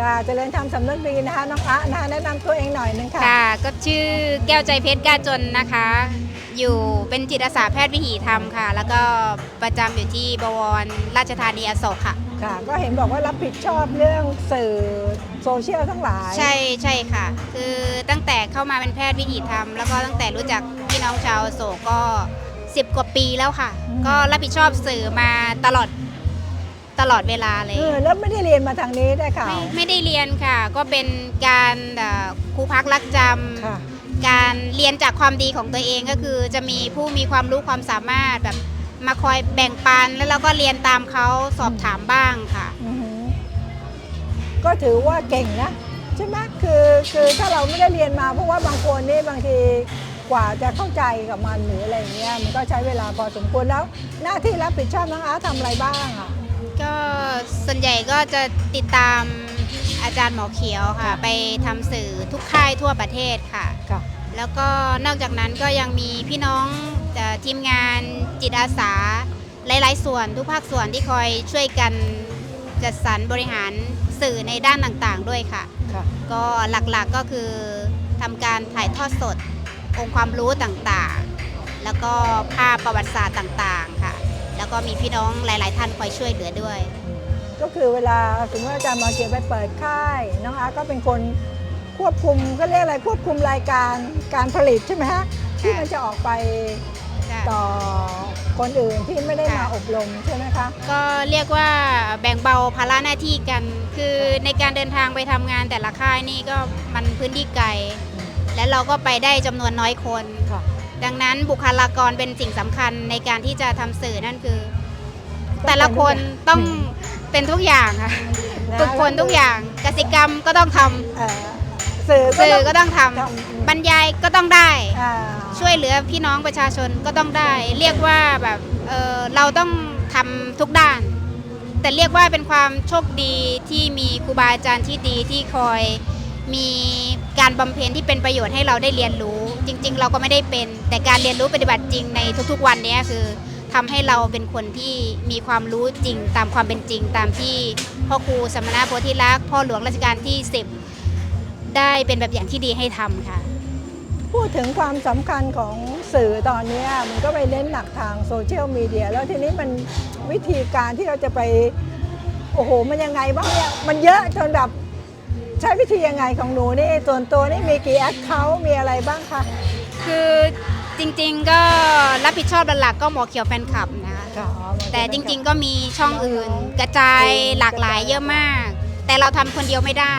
ค่ะเจริญธรรมสำนึกดีนะคะน้องอะนะคะแนะนำตัวเองหน่อยนึงค่ะ ค่ะ ก็ชื่อแก้วใจเพชรกล้าจนนะคะ อยู่เป็นจิตอาสาแพทย์วิถีธรรมค่ะ แล้วก็ประจำอยู่ที่บวรราชธานีอโศกค่ะ ค่ะ ก็เห็นบอกว่ารับผิดชอบเรื่องสื่อโซเชียลทั้งหลายใช่ใช่ค่ะ คือตั้งแต่เข้ามาเป็นแพทย์วิถีธรรม แล้วก็ตั้งแต่รู้จักพี่น้องชาวอโศกก็ 10 กว่าปีแล้วค่ะ ก็รับผิดชอบสื่อมาตลอด ตลอดเวลาเลย เออแล้วไม่ได้เรียนมาทางนี้ได้ข่าไม่วไม่ได้เรียนค่ะ ก็เป็นการเอ่อครูพักรักจำ ค่ะ การเรียนจากความดีของตัวเองก็คือ จะมีผู้มีความรู้ความสามารถแบบมาคอยแบ่งปัน แล้วเราก็เรียนตามเขาสอบถามบ้างค่ะ อือหือก็ถือว่าเก่งนะ ใช่ไหมคือคือถ้าเราไม่ได้เรียนมา เพราะว่าบางคนนี่บางทีกว่าจะเข้าใจกับมันหรืออะไรเงี้ยมันก็ใช้เวลาพอสมควรแล้ว หน้าที่รับผิดชอบน้องอาร์ตทำอะไรบ้างอะ ก็ส่วนใหญ่ก็จะติดตามอาจารย์หมอเขียวค่ะค่ะ ไปทำสื่อทุกค่ายทั่วประเทศค่ะ ค่ะ แล้วก็นอกจากนั้นก็ยังมีพี่น้องเอ่อทีมงานจิตอาสา หลาย ๆ ส่วนทุกภาคส่วนที่คอยช่วยกันจัดสรรบริหารสื่อในด้านต่างๆ ด้วยค่ะ ค่ะ ก็หลักๆก็คือทำการถ่ายทอดสด องค์ความรู้ต่างๆ แล้วก็ภาพประวัติศาสตร์ต่างๆค่ะ แล้วก็มีพี่น้องหลาย ๆ ท่านคอยช่วยเหลือด้วย ก็คือเวลาสมมติว่าอาจารย์มาเกียรติไปเปิดค่ายน้องอาร์ตก็เป็นคนควบคุมก็เรียกอะไรควบคุมรายการการผลิตใช่ไหมฮะที่มันจะออกไปต่อคนอื่นที่ไม่ได้มาค่ะอบรมใช่ไหมคะ ก็เรียกว่าแบ่งเบาภาระหน้าที่กัน คือในการเดินทางไปทำงานแต่ละค่ายนี่ก็มันพื้นที่ไกล และเราก็ไปได้จำนวนน้อยคนค่ะ ดังนั้นบุคลากรเป็นสิ่งสำคัญในการที่จะทำสื่อนั่นคือ แต่ละคนต้องเป็นทุกอย่างค่ะนะฝึกฝนทุกอย่างกสิกรรมก็ต้องทำเอ่อสื่อสื่อก็ก็ต้องทำต้องบรรยายก็ต้องได้ อ่าช่วยเหลือพี่น้องประชาชนก็ต้องได้ เรียกว่าแบบเออเราต้องทำทุกด้าน แต่เรียกว่าเป็นความโชคดีที่มีครูบาอาจารย์ที่ดีที่คอยมีการบำเพ็ญที่เป็นประโยชน์ให้เราได้เรียนรู้ จริง ๆ เราก็ไม่ได้เป็น แต่การเรียนรู้ปฏิบัติจริงในทุกๆ วันนี้คือทำให้เราเป็นคนที่มีความรู้จริงตามความเป็นจริง ตามที่พ่อครูสมณะโพธิลักษณ์พ่อหลวงรัชกาลที่ 10 ได้เป็นแบบอย่างที่ดีให้ทำค่ะ พูดถึงความสำคัญของสื่อตอนนี้มันก็ไปเน้นหนักทางโซเชียลมีเดียแล้วทีนี้มันวิธีการที่เราจะไป โอ้โห มันยังไงบ้างเนี่ย มันเยอะจนแบบ ใช้วิธียังไงของหนูนี่ส่วนตัวนี่มีกี่แอคเคาท์มีอะไรบ้างคะ คือจริงๆก็รับผิดชอบหลักๆก็หมอเขียวแฟนคลับนะคะแต่จริงๆก็มีช่องอื่นกระจายหลากหลายเยอะมาก แต่เราทำคนเดียวไม่ได้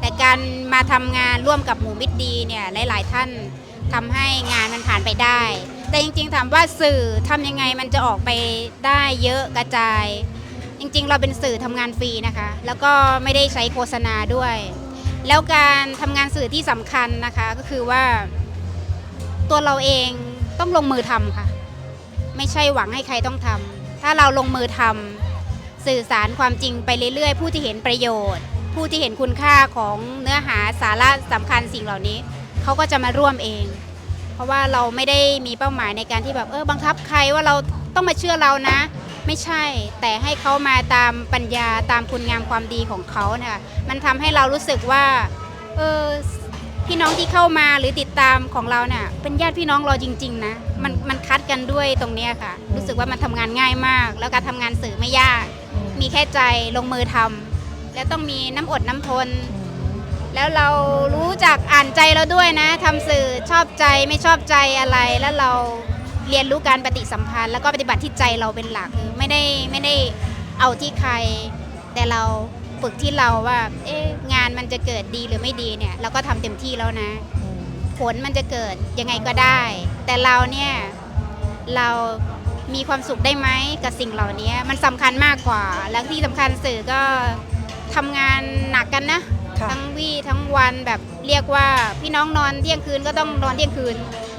แต่การมาทำงานร่วมกับหมู่มิตรดีเนี่ยหลายๆท่านทำให้งานมันผ่านไปได้ แต่จริงๆถามว่าสื่อทำยังไงมันจะออกไปได้เยอะกระจาย จริงๆ เราเป็นสื่อทำงานฟรีนะคะ แล้วก็ไม่ได้ใช้โฆษณาด้วย แล้วการทำงานสื่อที่สำคัญนะคะก็คือว่า ตัวเราเองต้องลงมือทำค่ะ ไม่ใช่หวังให้ใครต้องทำถ้าเราลงมือทำสื่อสารความจริงไปเรื่อยๆ ผู้ที่เห็นประโยชน์ ผู้ที่เห็นคุณค่าของเนื้อหาสาระสำคัญสิ่งเหล่านี้เขาก็จะมาร่วมเอง เพราะว่าเราไม่ได้มีเป้าหมายในการที่แบบเออบังคับใครว่าเราต้องมาเชื่อเรานะ ไม่ใช่ แต่ให้เขามาตามปัญญาตามคุณงามความดีของเขานี่ยมันทำให้เรารู้สึกว่าเออพี่น้องที่เข้ามาหรือติดตามของเราเนี่ยเป็นญาติพี่น้องเราจริง ๆ นะ มันมันคัดกันด้วยตรงเนี้ยค่ะ รู้สึกว่ามันทำงานง่ายมาก แล้วการทำงานสื่อไม่ยาก มีแค่ใจลงมือทำแล้วต้องมีน้ำอดน้ำทน แล้วเรารู้จักอ่านใจเราด้วยนะทำสื่อชอบใจไม่ชอบใจอะไรแล้วเรา เรียนรู้การปฏิสัมพันธ์ แล้วก็ปฏิบัติที่ใจเราเป็นหลักคือไม่ได้ไม่ได้เอาที่ใคร แต่เราฝึกที่เราว่า เอ๊ะงานมันจะเกิดดีหรือไม่ดีเนี่ย เราก็ทำเต็มที่แล้วนะ ผลมันจะเกิดยังไงก็ได้ แต่เราเนี่ย เรามีความสุขได้ไหมกับสิ่งเหล่านี้มันสำคัญมากกว่า แล้วที่สำคัญสื่อก็ทำงานหนักกันนะ ค่ะ ทั้งวี่ทั้งวันแบบเรียกว่าพี่น้องนอนเที่ยงคืนก็ต้องนอนเที่ยงคืน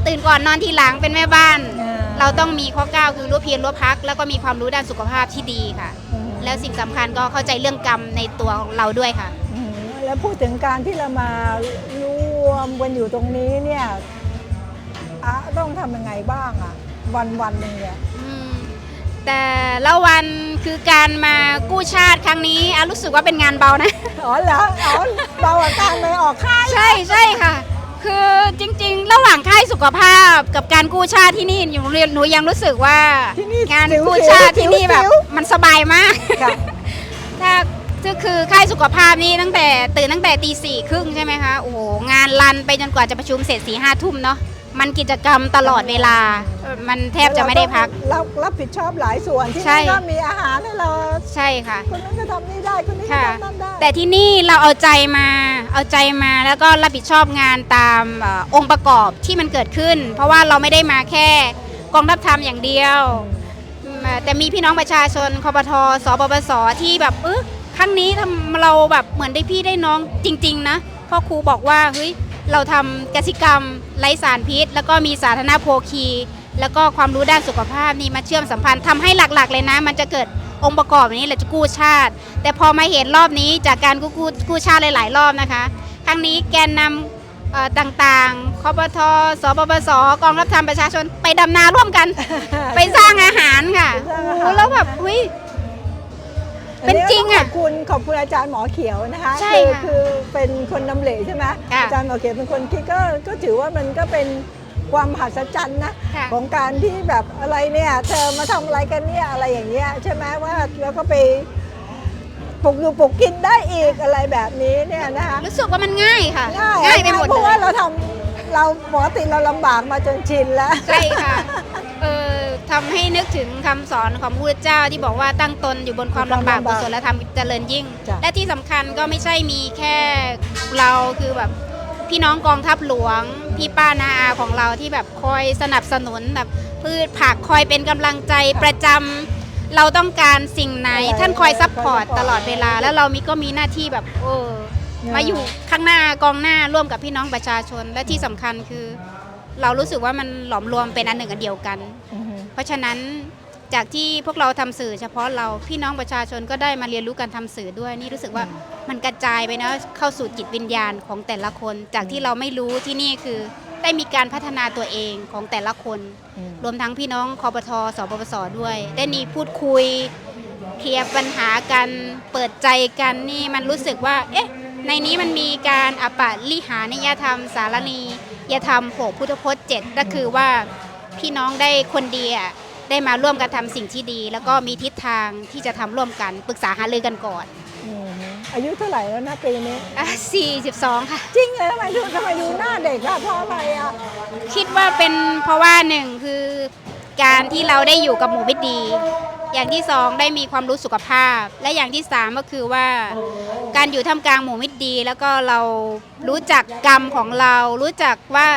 ตื่นก่อนนอนทีหลังเป็นแม่บ้าน อ่เราต้องมีข้อก้าวคือรู้เพียรรู้พัก แล้วก็มีความรู้ด้านสุขภาพที่ดีค่ะ อืมแล้วสิ่งสำคัญก็เข้าใจเรื่องกรรมในตัวของเราด้วยค่ะ อืมแล้วพูดถึงการที่เรามารวมกันอยู่ตรงนี้เนี่ยอะต้องทำยังไงบ้างอะวันวันๆหนึ่งเนี่ยอืมแต่ละวันคือการมากู้ชาติครั้งนี้อารู้สึกว่าเป็นงานเบานะ อ๋อเหรออ๋อเบาอาการไปออกค่าย ใช่ใช่ค่ะ คือจริงๆ ระหว่างค่ายสุขภาพกับการกู้ชาติที่นี่หนูเรียนหนูยังรู้สึกว่าที่นี่งานสิวๆกู้ชาติที่นี่แบบสิวมันสบายมากค่ะถ้าก็คือค่ายสุขภาพนี่ตั้งแต่ตื่นตั้งแต่ตีสี่ครึ่งใช่ไหมคะโอ้โหงานรันไปจนกว่าจะประชุมเสร็จสี่ห้าทุ่มเนาะมันกิจกรรมตลอดเวลาเออ มันแทบจะไม่ได้พัก เรารับผิดชอบหลายส่วนที่ใช่ นี่ก็มีอาหารให้เราใช่ค่ะ คนนั้นก็ทำนี่ได้คนนี้ก็ค่ะ ทำนั่นได้แต่ที่นี่เราเอาใจมา เอาใจมาแล้วก็รับผิดชอบงานตามเออองค์ประกอบที่มันเกิดขึ้น เพราะว่าเราไม่ได้มาแค่กองทัพธรรมอย่างเดียวอืมแต่มีพี่น้องประชาชนคอปทสปปสที่แบบเออครั้งนี้ทำเราแบบเหมือนได้พี่ได้น้องจริง ๆ นะเพ่อครูบอกว่าเฮ้ยเราทำกสิกรรมไร้สารพิษ แล้วก็มีสาธารณโภคี แล้วก็ความรู้ด้านสุขภาพนี่มาเชื่อมสัมพันธ์ทำให้หลักๆ เลยนะ มันจะเกิดองค์ประกอบอย่างนี้เราจะกู้ชาติ แต่พอมาเห็นรอบนี้จากการกู้กู้กู้ชาติหลายๆ รอบนะคะ ครั้งนี้แกนนำเอ่อต่างๆคอปทสปปส กองรับธรรมประชาชนไปดำนาร่วมกัน ไปสร้างอาหารค่ะไปสร้างโอ้อาโหหารแล้วแบบเฮ้ยเป็นจริงอะขอบคุณขอบคุณอาจารย์หมอเขียวนะคะใช่คือค่ะคือเป็นคนนำเหลใช่ไหมค่ะอาจารย์หมอเขียวเป็นคนคิดก็ก็ถือว่ามันก็เป็น ความมหัศจรรย์นะค่ะ ของการที่แบบอะไรเนี่ย เธอมาทำอะไรกันเนี่ยอะไรอย่างเงี้ยใช่ไหมว่าแล้วก็ไปปลูกอยู่ปลูกกินได้อีกอะไรแบบนี้เนี่ยนะคะ รู้สึกว่ามันง่ายค่ะง่ายง่ายไปหมดเพเลราะว่าย เราทำเราปกติเราลำบากมาจนชินแล้ว ใช่ค่ะ เออทำให้นึกถึงคำสอนของพระพุทธเจ้าที่บอกว่าตั้งตนอยู่บนความลำบากกุศลธรรมเจริญยิ่ง จ้ะ และที่สำคัญก็ไม่ใช่มีแค่เราคือแบบพี่น้องกองทัพหลวง พี่ป้านาอาของเราที่แบบคอยสนับสนุนแบบพืชผักคอยเป็นกำลังใจประจำเราต้องการสิ่งไหนท่านคอยซัพพอร์ตตลอดเวลา แล้วเรามีก็มีหน้าที่แบบเออมาอยู่ข้างหน้ากองหน้าร่วมกับพี่น้องประชาชนและที่สำคัญคือ เรารู้สึกว่ามันหลอมรวมเป็นอันหนึ่งอันเดียวกันอือฮึเพราะฉะนั้น จากที่พวกเราทำสื่อเฉพาะเราพี่น้องประชาชนก็ได้มาเรียนรู้การทำสื่อด้วยนี่รู้สึกว่ามันกระจายไปนะเข้าสู่จิตวิญญาณของแต่ละคน จากที่เราไม่รู้ที่นี่คือได้มีการพัฒนาตัวเองของแต่ละคนอืมรวมทั้งพี่น้องคอปทสปปสด้วย ได้มีพูดคุย เคลียร์ปัญหากันเปิดใจกันนี่มันรู้สึกว่า เอ๊ะ ในนี้มันมีการอปะลิหานิยธรรม สารณียธรรมโผพุทธพจน์เจ็ดก็คือว่าพี่น้องได้คนดีอะ ได้มาร่วมกันทำสิ่งที่ดี แล้วก็มีทิศทางที่จะทำร่วมกันปรึกษาหารือกันก่อนอือฮึอายุเท่าไหร่แล้วนะปีนี้ อะ42 ค่ะ จริงเลยทำไมดูทำไมดูหน้าเด็กอะเพราะอะไรอะคิดว่าเป็นเพราะว่าหนึ่งคือการที่เราได้อยู่กับหมู่มิตรดี อย่างที่สองได้มีความรู้สุขภาพ และอย่างที่สามก็คือว่าการอยู่ท่ามกลางหมู่มิตรดี แล้วก็เรารู้จักกรรมของเรา รู้จักว่า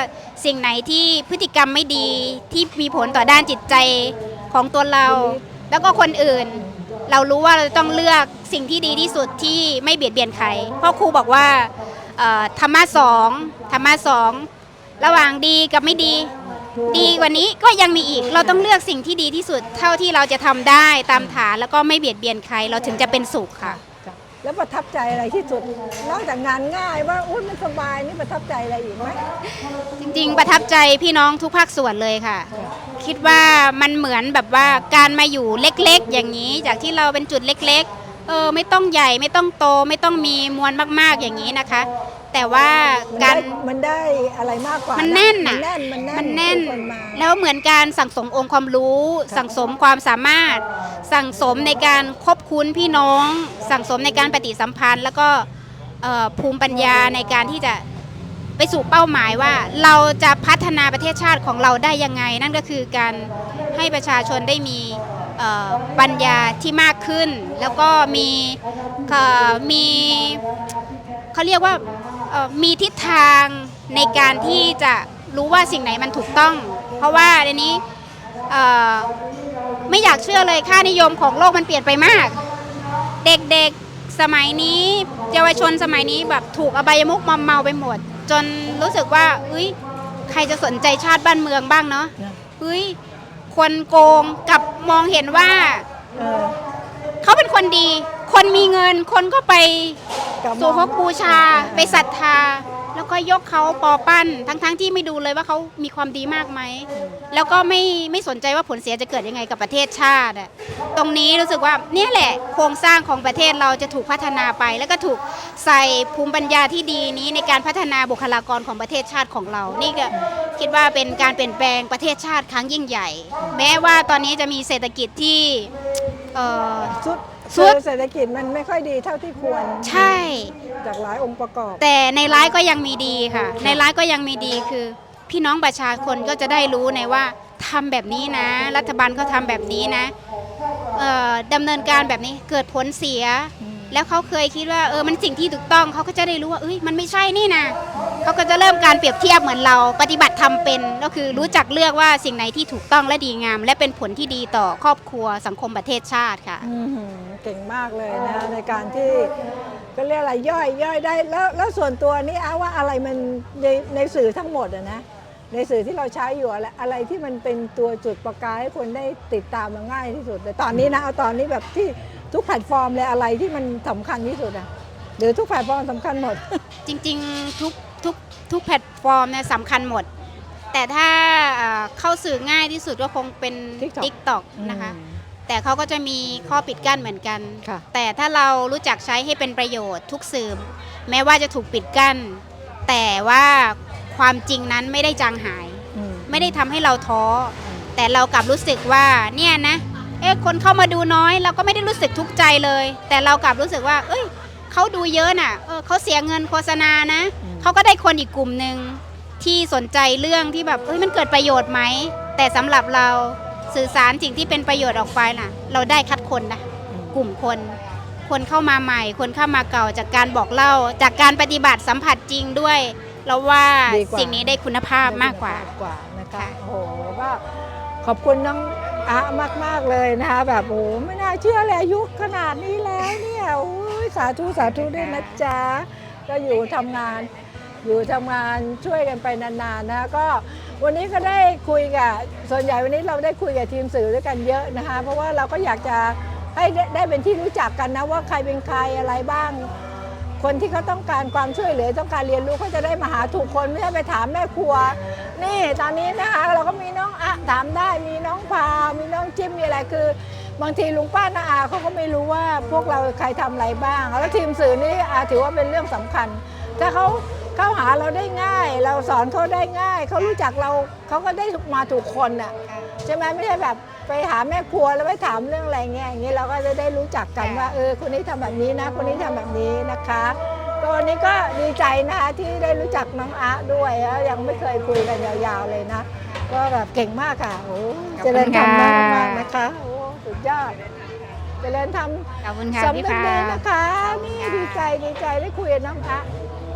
สิ่งไหนที่พฤติกรรมไม่ดีที่มีผลต่อด้านจิตใจของตัวเรา แล้วก็คนอื่น เรารู้ว่าเราต้องเลือกสิ่งที่ดีที่สุดที่ไม่เบียดเบียนใครพราะครูบอกว่าธรรมะสองธรรมะสองระหว่างดีกับไม่ดี ดีกว่านี้ก็ยังมีอีก เราต้องเลือกสิ่งที่ดีที่สุดเท่าที่เราจะทำได้ตามฐานแล้วก็ไม่เบียดเบียนใครเราถึงจะเป็นสุขค่ะ จ้ะแล้วประทับใจอะไรที่สุด นอกจากงานง่ายว่าอุ้ยมันสบายนี่ประทับใจอะไรอีกไหมจริงๆ ประทับใจพี่น้องทุกภาคส่วนเลยค่ะ คิดว่ามันเหมือนแบบว่าการมาอยู่เล็กๆ อย่างนี้ จากที่เราเป็นจุดเล็ก ๆ เออไม่ต้องใหญ่ไม่ต้องโตไม่ต้องมีมวลมากๆอย่างนี้นะคะ แต่ว่ามันกาได้รมันได้อะไรมากกว่า มัมันแน่นน่ะมันแน่นมันแน่นมันแน่นมีคนมาแล้วเหมือนการสั่งสมองค์ความรู้ สั่งสมความสามารถ สั่งสมในการคบคุ้นพี่น้อง สั่งสมในการปฏิสัมพันธ์ แล้วก็เอ่อภูมิปัญญาในการที่จะไปสู่เป้าหมายว่า เราจะพัฒนาประเทศชาติของเราได้ยังไง นั่นก็คือการให้ประชาชนได้มีเอ่อปัญญาที่มากขึ้น แล้วก็มีเอ่อมี เขาเรียกว่า เอ่อมีทิศทางในการที่จะรู้ว่าสิ่งไหนมันถูกต้อง เพราะว่าในนี้เอ่อไม่อยากเชื่อเลยค่านิยมของโลกมันเปลี่ยนไปมาก เด็กๆสมัยนี้เยาวชนสมัยนี้แบบถูกอบายมุกมอมเมาไปหมด จนรู้สึกว่าเอ้ยใครจะสนใจชาติบ้านเมืองบ้างเนาะนะเฮ้ยคนโกงกลับมองเห็นว่า เออ เขาเป็นคนดี คนมีเงินคนก็ไปกลับมาสู่พระบูชา ไปศรัทธา แล้วก็ยกเขาปอปั้น ทั้งๆที่ไม่ดูเลยว่าเขามีความดีมากไหม แล้วก็ไม่ไม่สนใจว่าผลเสียจะเกิดยังไงกับประเทศชาติอะตรงนี้รู้สึกว่าเนี่ยแหละโครงสร้างของประเทศเราจะถูกพัฒนาไป แล้วก็ถูกใส่ภูมิปัญญาที่ดีนี้ในการพัฒนาบุคลากรของประเทศชาติของเรา นี่ก็คิดว่าเป็นการเปลี่ยนแปลงประเทศชาติครั้งยิ่งใหญ่ แม้ว่าตอนนี้จะมีเศรษฐกิจที่เอ่ อสุดสุดคือเศรษฐกิจมันไม่ค่อยดีเท่าที่ควรใช่ จากหลายองค์ประกอบ แต่ในร้ายก็ยังมีดีค่ะ ในร้ายก็ยังมีดีคือ พี่น้องประชาชนก็จะได้รู้ในว่าทำแบบนี้นะ รัฐบาลเขาทำแบบนี้นะเอ่อดำเนินการแบบนี้เกิดผลเสีย แล้วเขาเคยคิดว่าเออมันสิ่งที่ถูกต้องเขาก็จะได้รู้ว่าเอ้ยมันไม่ใช่นี่นะเขาก็จะเริ่มการเปรียบเทียบเหมือนเรา ปฏิบัติทำเป็นก็คือรู้จักเลือกว่าสิ่งไหนที่ถูกต้องและดีงาม และเป็นผลที่ดีต่อครอบครัวสังคมประเทศชาติค่ะ อื้อหือ เก่งมากเลยนะในการที่ก็เรียกอะไรย่อยย่อยได้แล้วแล้วส่วนตัวนี่อาว่าอะไรมันในในสื่อทั้งหมดอะนะในสื่อที่เราใช้อยู่อะไรอะไรที่มันเป็นตัวจุดประกายให้คนได้ติดตามเราง่ายที่สุดแต่ตอนนี้นะเอาตอนนี้แบบที่ทุกแพลตฟอร์มเลยอะไรที่มันสำคัญที่สุดอะหรือทุกแพลตฟอร์มสำคัญหมด จริงๆทุกทุกทุกแพลตฟอร์มเนี่ยสำคัญหมด แต่ถ้าเอ่อเข้าสื่อง่ายที่สุดก็คงเป็น TikTok TikTok นะคะ แต่เขาก็จะมีข้อปิดกั้นเหมือนกัน ค่ะ แต่ถ้าเรารู้จักใช้ให้เป็นประโยชน์ทุกสื่อแม้ว่าจะถูกปิดกั้น แต่ว่าความจริงนั้นไม่ได้จางหาย อืมไม่ได้ทำให้เราท้อ แต่เรากลับรู้สึกว่าเนี่ยนะ เอ๊ะคนเข้ามาดูน้อย เราก็ไม่ได้รู้สึกทุกข์ใจเลย แต่เรากลับรู้สึกว่า เอ้ยเขาดูเยอะน่ะเออเขาเสียเงินโฆษณานะอืมเขาก็ได้คนอีกกลุ่มหนึ่งที่สนใจเรื่องที่แบบเอ้ยมันเกิดประโยชน์ไหม แต่สำหรับเรา สื่อสารสิ่งที่เป็นประโยชน์ออกไปน่ะ เราได้คัดคนนะกลุ่มคน คนเข้ามาใหม่ คนเข้ามาเก่าจากการบอกเล่า จากการปฏิบัติสัมผัสจริงด้วย เราว่าดีกว่าสิ่งนี้ได้คุณภาพมากกว่า กว่านะคะค่ะโอ้โหก็ขอบคุณน้องอะมากๆเลยนะคะแบบโอ้โหไม่น่าเชื่อเลยอายุขนาดนี้แล้วเนี่ยโอ้ยสาธุสาธุด้วยนะจ๊ะก็อยู่ทำงาน อยู่ทำงานช่วยกันไปนานๆนะก็ วันนี้ก็ได้คุยกับส่วนใหญ่วันนี้เราได้คุยกับทีมสื่อด้วยกันเยอะนะคะ เพราะว่าเราก็อยากจะให้ได้เป็นที่รู้จักกันนะว่าใครเป็นใครอะไรบ้าง คนที่เขาต้องการความช่วยเหลือต้องการเรียนรู้เขาจะได้มาหาถูกคนไม่ใช่ไปถามแม่ครัว นี่ตอนนี้นะคะเราก็มีน้องอะถามได้มีน้องพา มีน้องจิ้มมีอะไรคือบางทีลุงป้าน้าอาเขาก็ไม่รู้ว่าพวกเราใครทำอะไรบ้าง แล้วทีมสื่อนี่อาถือว่าเป็นเรื่องสำคัญ ถ้าเขา เข้าหาเราได้ง่าย เราสอนเขาได้ง่าย เขารู้จักเราเขาก็ได้มาถูกคนอะใช่ไหมไม่ใช่แบบไปหาแม่ครัวแล้วไปถามเรื่องอะไรเงี้ยอย่างนี้เราก็จะได้รู้จักกันว่าเออคนนี้ทำแบบนี้นะ คนนี้ทำแบบนี้นะคะก็วันนี้ก็ดีใจนะคะที่ได้รู้จักน้องอาด้วยแล้วยังไม่เคยคุยกันยาวๆเลยนะก็แบบเก่งมากค่ะโอ้ขอบเจคุณริญธรรมค่ะมากๆนะคะโอ้สุดยอดเจริญธรรมขอบคุณค่ะสำพี่นึกพาดีนะคะ นี่ดีใจดีใจได้คุยกับน้องอา